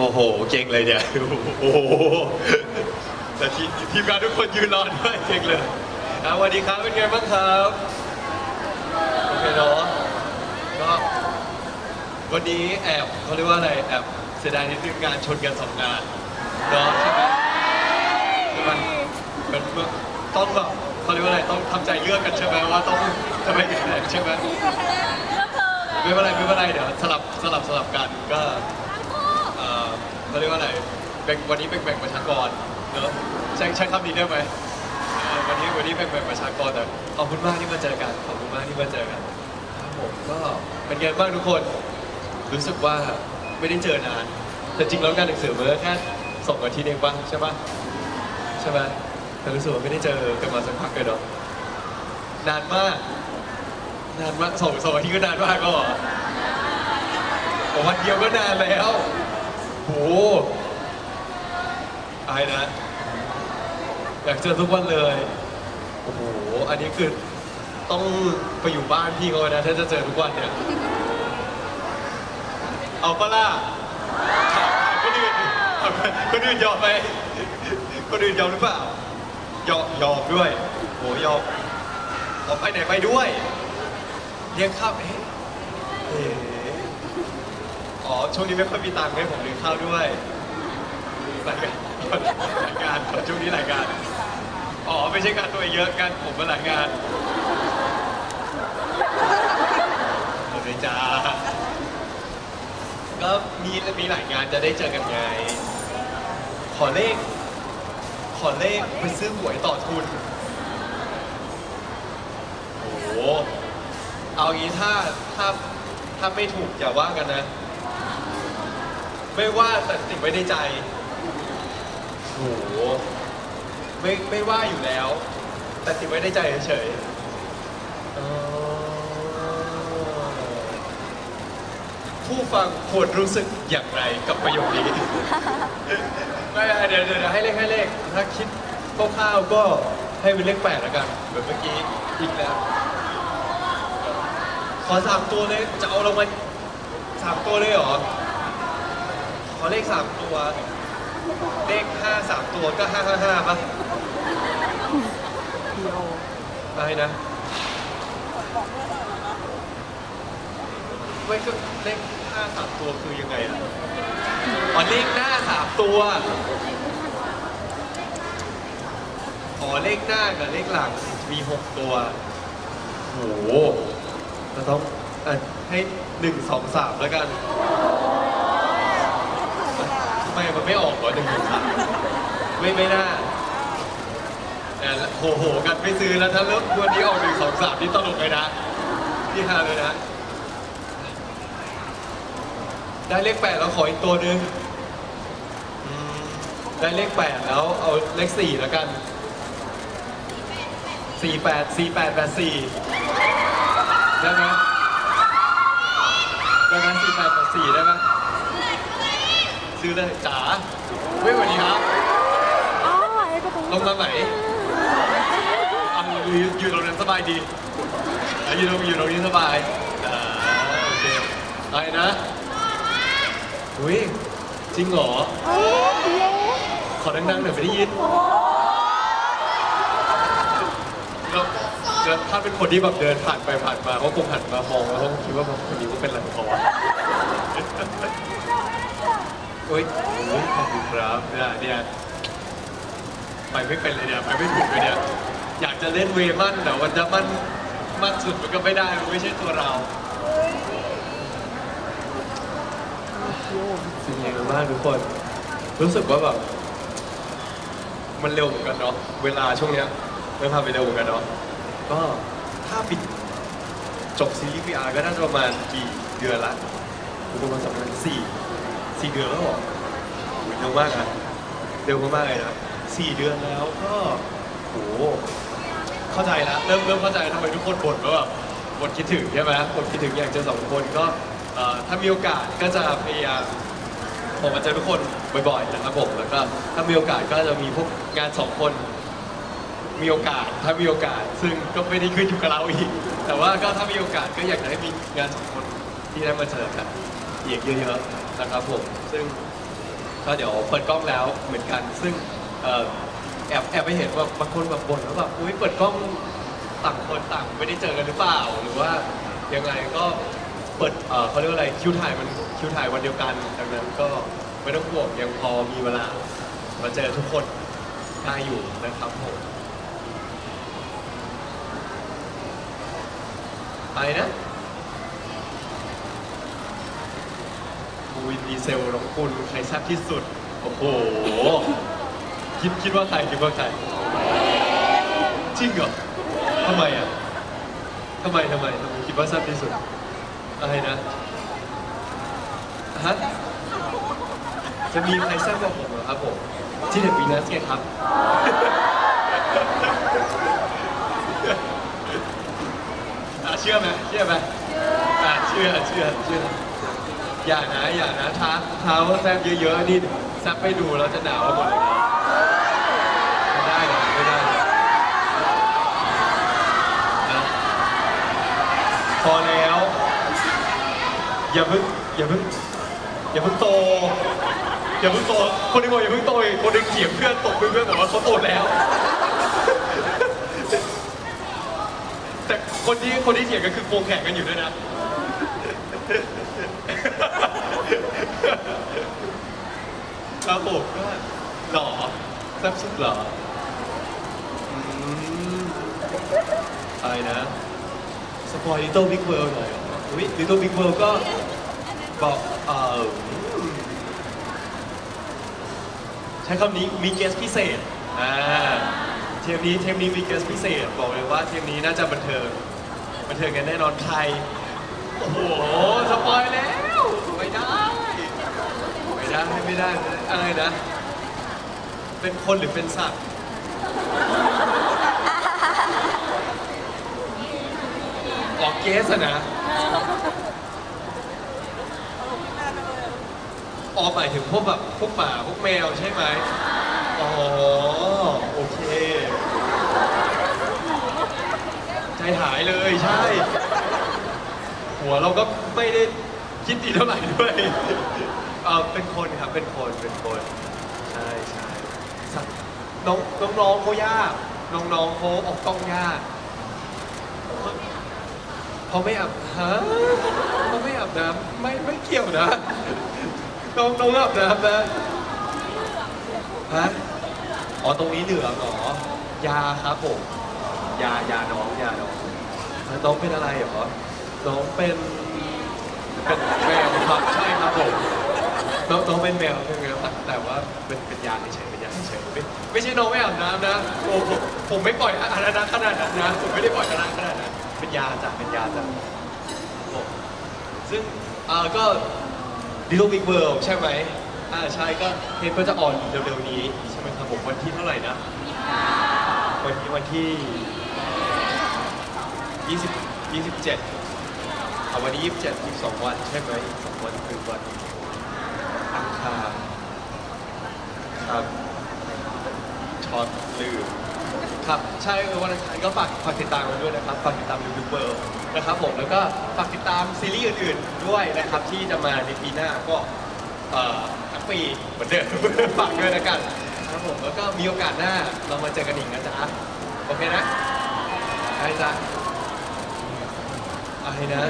โอ้โห เก่งเลยเนี่ย โอ้โห แต่ทีทีมงานทุกคนยืนรอด้วยเก่งเลยอะสวัสดีครับ เป็นไงบ้างครับ โอเคเนาะก็วันนี้แอบเขาเรียกว่าอะไร แอบเสียดายนิดนึงงานชนกันสองงานเนาะใช่ไหมคือมันมันต้องแบบเขาเรียกว่าอะไร ต้องทำใจเลือกกันใช่ไหมว่าต้องจะไปไหนใช่ไหมไม่เป็นไรไม่เป็นไรเดี๋ยวสลับสลับสลับกันก็ เขาเรียกว่าอะไรแบ่งวันนี้แบ่งแบ่งประชากรเนอะใช้ใช้คำนี้ได้ไหมเออวันนี้วันนี้แบ่งแบ่งประชากรแต่ขอบคุณมากที่มาเจอกันขอบคุณมากที่มาเจอกันครับผมก็เป็นไงบ้างทุกคน รู้สึกว่าไม่ได้เจอนาน แต่จริงแล้วการหนังสือมันก็แค่สองอาทิตย์เองปะใช่ปะใช่ไหมแต่รู้สึกว่าไม่ได้เจอกันมาสักพักเลยเนาะนานมาก นานมากสองสองอาทิตย์ก็นานมากก็เหรอผมวันเดียวก็นานแล้ว โหอายนะ อยากเจอทุกวันเลย โอ้โห อันนี้คือต้องไปอยู่บ้านพี่เขานะถ้าจะเจอทุกวันเนี่ย เอาปะล่ะถามถามคนอื่นถามคนอื่นยอมไหมคนอื่นยอมหรือเปล่า ยอมยอมด้วย โหยอมเอาไปไหนไปด้วยเลี้ยงข้าวเอ๊ะ อ๋อ ช่วงนี้ไม่ค่อยมีตังค์ให้ผมเลี้ยงข้าวด้วยรายการรายการช่วงนี้รายการ อ๋อ ไม่ใช่การตัวเองเยอะกันผมเป็นรายงานโอเคจ้าก็มีมีหลายงานจะได้เจอกันไง ขอเลข ขอเลขไปซื้อหวยต่อทุน โอ้โห เอางี้ถ้าถ้าถ้าไม่ถูกอย่าว่ากันนะ ไม่ว่าแต่ติดไว้ในใจโอ้โหไม่ไม่ว่าอยู่แล้ว แต่ติดไว้ในใจเฉยๆเอ่อผู้ฟังควรรู้สึกอย่างไรกับประโยคนี้ ไม่เดี๋ยวเดี๋ยวเดี๋ยวให้เลขให้เลข ถ้าคิดคร่าวๆก็ให้เป็นเลขแปดแล้วกันแบบเมื่อกี้อีกแล้ว ขอสามตัวเลยจะเอาลงมาสามตัวเลยเหรอ ขอเลขสามตัว เลขห้าสามตัวก็ห้าห้าห้าป่ะอะไรนะไม่ก็เลขห้าสามตัวคือยังไงอะอ๋อเลขหน้าสามตัว อ๋อเลขหน้ากับเลขหลังมีหกตัวโหเราต้องอะให้หนึ่งสองสามแล้วกัน ทำไมมันไม่ออกวะหนึ่งสองสามไม่ไม่น่าแต่โหโหกันไม่ซื้อแล้วถ้าเริ่มวันนี้ออกหนึ่งสองสามนี่ตลกเลยนะที่ฮาเลยนะ ได้เลขแปดแล้วขออีกตัวหนึ่งอืมได้เลขแปดแล้วเอาเลขสี่แล้วกันสี่แปดสี่แปดแปดสี่ได้ไหมได้ไหมสี่แปดแปดสี่ได้ ซื้อเลยจ๋าเว้ยสวัสดีครับลงมาไหนเอาอยู่อยู่ตรงนั้นสบายดีอะอยู่ตรงอยู่ตรงนี้สบายอ่าโอเคอะไรนะอุ้ยจริงเหรอขอดังๆหน่อยไม่ได้ยินแล้วแล้วถ้าเป็นคนที่แบบเดินผ่านไปผ่านมาเขาคงหันมามองแล้วเขาคงคิดว่าคนนี้ว่าเป็นอะไรของเขาวะ เฮ้ยเฮ้ยขอบคุณครับเนี่ยเนี่ยไปไม่เป็นเลยเนี่ยไปไม่ถูกเลยเนี่ยอยากจะเล่นเวมั่นแต่วันจะมั่นมั่นสุดมันก็ไม่ได้มันไม่ใช่ตัวเราเป็นยังไงกันบ้างทุกคน รู้สึกว่าแบบมันเร็วเหมือนกันเนาะเวลาช่วงเนี้ยมันผ่านไปเร็วเหมือนกันเนาะก็ถ้าปิดจบซีรีส์ VR ก็น่าจะประมาณกี่เดือนละประมาณสองเดือนสี่ สี่เดือนแล้วเหรอเร็วมากอะเร็วมากๆเลยนะสี่เดือนแล้วก็โหเข้าใจแล้วเริ่มเริ่มเข้าใจทำไมทุกคนบ่นว่าแบบบ่นคิดถึงใช่ไหมบ่นคิดถึงอยากเจอสองคนก็เอ่อถ้ามีโอกาสก็จะพยายามผมมาเจอทุกคนบ่อยๆนะครับผมแล้วก็ถ้ามีโอกาสก็จะมีพวกงานสองคน มีโอกาสถ้ามีโอกาส ซึ่งก็ไม่ได้ขึ้นอยู่กับเราอีก แต่ว่าก็ถ้ามีโอกาสก็อยากจะให้มีงานสองคนที่ได้มาเจอกันอีกเยอะๆ นะครับผม ซึ่งก็เดี๋ยวเปิดกล้องแล้วเหมือนกัน ซึ่งเอ่อแอบแอบไปเห็นว่าบางคนแบบบ่นว่าแบบอุ้ยเปิดกล้องต่างคนต่างไม่ได้เจอกันหรือเปล่า หรือว่ายังไงก็เปิดเอ่อเขาเรียกว่าอะไรคิวถ่ายมันคิวถ่ายวันเดียวกันดังนั้นก็ไม่ต้องห่วงยังพอมีเวลามาเจอทุกคนได้อยู่นะครับผมไปนะ บูวินดีเซลน้องคุณใครแซ่บที่สุด โอ้โห คิดคิดว่าใครคิดว่าใคร จริงเหรอทำไมอะทำไมทำไมทำไมคิดว่าแซ่บที่สุด อะไรนะฮะจะมีใครแซ่บกว่าผมเหรอครับผมที่เด็กวีนัสไงครับ อะเชื่อไหมเชื่อไหมอะเชื่อเชื่อเชื่อ อย่านะอย่านะท้าท้าว่าแซบเยอะๆนี่แซบไปดูแล้วจะหนาวหมดเลยไม่ได้ไม่ได้นะพอแล้ว อย่าเพิ่งอย่าเพิ่งอย่าเพิ่งโต อย่าเพิ่งโต คนหนึงบอกอย่าเพิ่งโตอีกคนหนึงเถียงเพื่อนตกเพื่อนบอกว่าเขาโตแล้ว แต่คนที่คนที่เถียงกันคือโกงแข่งกันอยู่ด้วยนะ ครับผมก็หล่อแซ่บสุดหล่ออืมอะไรนะสปอยลิตเติ้ลบิ๊กเวิลด์หน่อยเหรอวิลิตเติ้ลบิ๊กเวิลด์ก็บอกเออใช้คำนี้มีเกสพิเศษอ่าเทปนี้เทปนี้มีเกสพิเศษ บอกเลยว่าเทปนี้น่าจะบันเทิงบันเทิงกันแน่นอนใครโอ้โหสปอยแล้ว ไม่ได้ไม่ได้อะไรนะ เป็นคนหรือเป็นสัตว์ ออกเกสอะนะออกหมายถึงพวกแบบพวกหมาพวกแมวใช่ไหมอ๋อโอเค ใจหายเลยใช่ หัวเราก็ไม่ได้คิดดีเท่าไหร่ด้วย ออเป็นคนครับเป็นคนเป็นคนใช่ใช่สัตว์น้องน้องๆเขายากน้องๆเขาออกกล้องยากเขาไม่อาบฮะเขาไม่อาบน้ำไม่ไม่เกี่ยวนะน้องน้องอาบน้ำนะฮะอ๋อตรงนี้เหลืองเหรอยาครับผมยายาน้องยาน้องน้องเป็นอะไรเหรอน้องเป็นเป็นแมวครับใช่ครับผม น้องน้องเป็นแมวเป็นแมวแต่แต่ว่าเป็นเป็นยาเฉยๆเป็นยาเฉยๆไม่ไม่ใช่น้องไม่อาบน้ำนะโอ้ผมผมไม่ปล่อยอานาขนาดนั้นนะผมไม่ได้ปล่อยอานาขนาดนั้นเป็นยาจ้ะเป็นยาจ้ะผมซึ่งอ่าก็ Little Big World ใช่ไหมอ่าใช่ก็เทปก็จะออนเร็วๆนี้ใช่ไหมครับผมวันที่เท่าไหร่นะวันที่วันที่20 27เอาวันนี้ยี่สิบเจ็ดยี่สิบสองวันใช่ไหมสองวันคือวัน คารครับช็อตลืมครับ ใช่เออวันอังคารก็ฝากฝากติดตามกันด้วยนะครับ ฝากติดตามยูทูบเบอร์นะครับผม แล้วก็ฝากติดตามซีรีส์อื่นๆด้วยนะครับ ที่จะมาในปีหน้าก็เอ่อทั้งปีเหมือนเดิม ฝากด้วยแล้วกันครับผมแล้วก็มีโอกาสหน้าเรามาเจอกันอีกนะจ๊ะ โอเคนะใช่จ๊ะอะไรนะ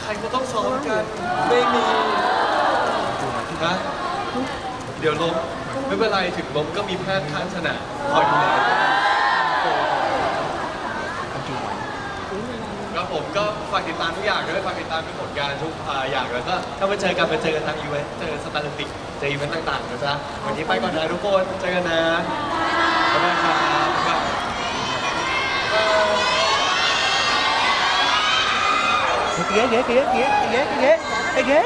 ใครก็ต้องซ้อมกัน ไม่มี ฮะเดี๋ยวล้มไม่เป็นไรถึงล้มก็มีแพทย์ข้างสนามคอยดูแลครับผมก็ฝากติดตามทุกอย่างด้วยฝากติดตามเป็นผลงานทุกอย่างแล้วก็ถ้าไปเจอกันไปเจอกันทางอีเวนต์เจอสตาร์ติกเจออีเวนต์ต่างๆนะจ๊ะวันนี้ไปก่อนนะทุกคนเจอกันนะขอบคุณครับเก๋เก๋เก๋เก๋เก๋เก๋เก๋